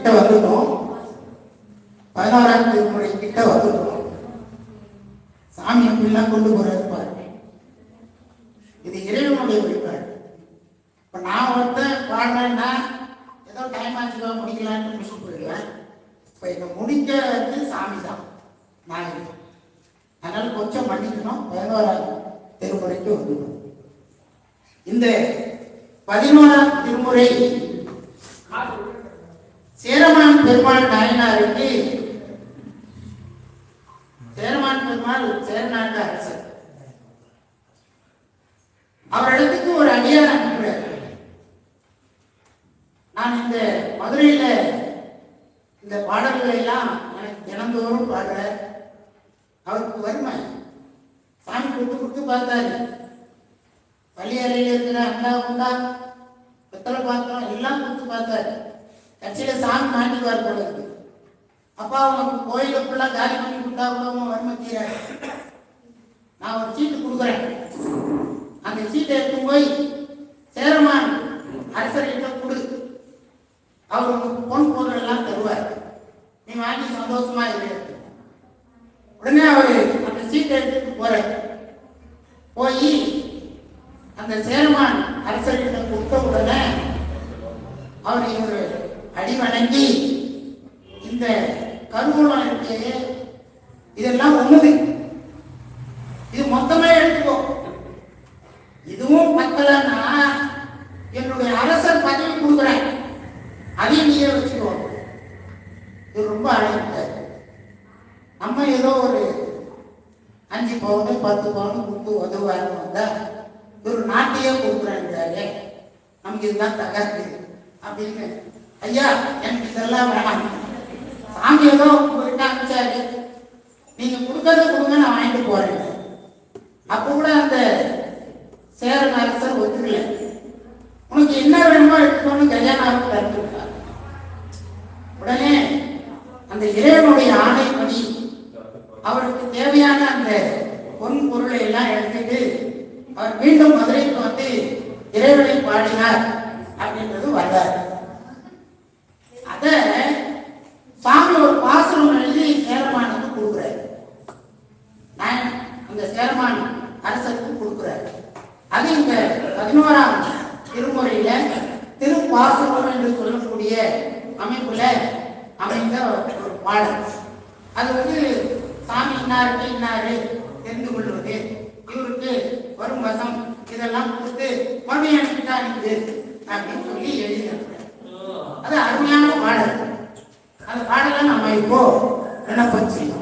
கிட்ட வந்துட்டோம். பதினோராம் திருமுறை கிட்ட வந்துட்டோம். சாமி எப்படிலாம் கொண்டு போறாரு பாரு இது இறைவனுடைய வழிபாடு. இப்ப நான் ஒருத்தன் பாடுறேன்னா ஏதோ டைம் ஆச்சுக்கோ முடிக்கலான்னு முடிச்சு போயிடுவேன் இப்ப இதை முடிக்கிறது சாமி தான். நான் அதனால் அதனால கொஞ்சம் மன்னிக்கணும். பதினோராம் திருமுறைக்கு வந்துடும் இந்த பதினோராம் திருமுறை சேரமான் பெருமாள் நாயனாருக்கு சேரமான் பெருமாள் சேரநாட்டு அரசர். அவரிடத்துக்கு ஒரு அடியார் அனுப்புகிறார். நான் இந்த மதுரையில இந்த பாடல்களை எல்லாம் எனக்கு தினந்தோறும் பாடுற அவருக்கு வறுமை. சாமி கொடுத்து கொடுத்து பார்த்தாரு. பள்ளி அறையில் இருக்கிற அண்ணா உண்டா பித்தளை பாத்திரம் எல்லாம் கொடுத்து பார்த்தாரு. கட்சியில சாமி மாட்டிக்குவார் போல இருக்கு. அப்பா உனக்கு கோயில ஃபுல்லாக காலி பண்ணி கொடுத்தா உள்ளவங்க உன் வறுமை தீராது. நான் ஒரு சீட்டு கொடுக்குறேன். அந்த சீட்டை எடுத்து போய் சேரமான் அரசர்கிட்ட கொடு. அவர் உனக்கு பொன் பொருள் எல்லாம் தருவார். நீ வாங்கி சந்தோஷமா இரு. உடனே அவர் அந்த சீட்டை எடுத்துட்டு போற போய் அந்த சேரமான் அரசர்கிட்ட கொடுத்த உடனே அவர் இவர் அடி வணங்கி இந்த கருவூலம் இருக்கு இதெல்லாம் ஒண்ணுது இது மொத்தமே எடுத்துக்கோ. இதுவும் பத்தலன்னா என்னுடைய அரசர் பதவி கொடுக்குறேன் அதையும் நீயே வச்சுக்கோ. இது ரொம்ப அழகு நம்ம ஏதோ ஒரு அஞ்சு பவுனு பத்து பவுனு கொடுத்து உதவுவாருன்னு வந்தா ஒரு நாட்டையே கொடுக்குறாங்க நமக்கு இதுதான் தகாது அப்படின்னு ஐயா எனக்கு இதெல்லாம் வேணாம். சாமி ஏதோ உங்ககிட்ட நீங்க கொடுக்கறத கொடுங்க நான் வாங்கிட்டு போறேன். அப்ப கூட அந்த சேரன் அரசர் ஒத்துக்கல. உனக்கு என்ன வேணுமோ எடுத்துக்கோன்னு கல்யாணம் தடுத்துட்டார் உடனே அந்த இறைவனுடைய ஆணைப்படி அவருக்கு தேவையான அந்த பொன் பொருளை எல்லாம் எடுத்துட்டு அவர் மீண்டும் மதுரைக்கு வந்து இறைவனை பாடினார் அப்படின்றது வந்தார் அத சாமி ஒரு பாசனம் எழுதி சேரமானுக்கு கொடுக்குறாரு. நான் அந்த சேரமான் அரசருக்கு கொடுக்குறாரு. அது இந்த பதினோராம் திருமுறையில திருப்பாசனம் என்று சொல்லக்கூடிய அமைப்புல அமைந்த ஒரு பாடல். அது வந்து சாமி இன்னாருக்கு இன்னாரு தெரிந்து கொள்வது. இவருக்கு வரும் வசம் இதெல்லாம் கொடுத்து மறுபடியும் எனக்கு அனுப்புது அப்படின்னு சொல்லி எழுதினார். அது அருமையான பாடல். அந்த பாடலை நம்ம இப்போ விண்ணப்பம் செய்யணும்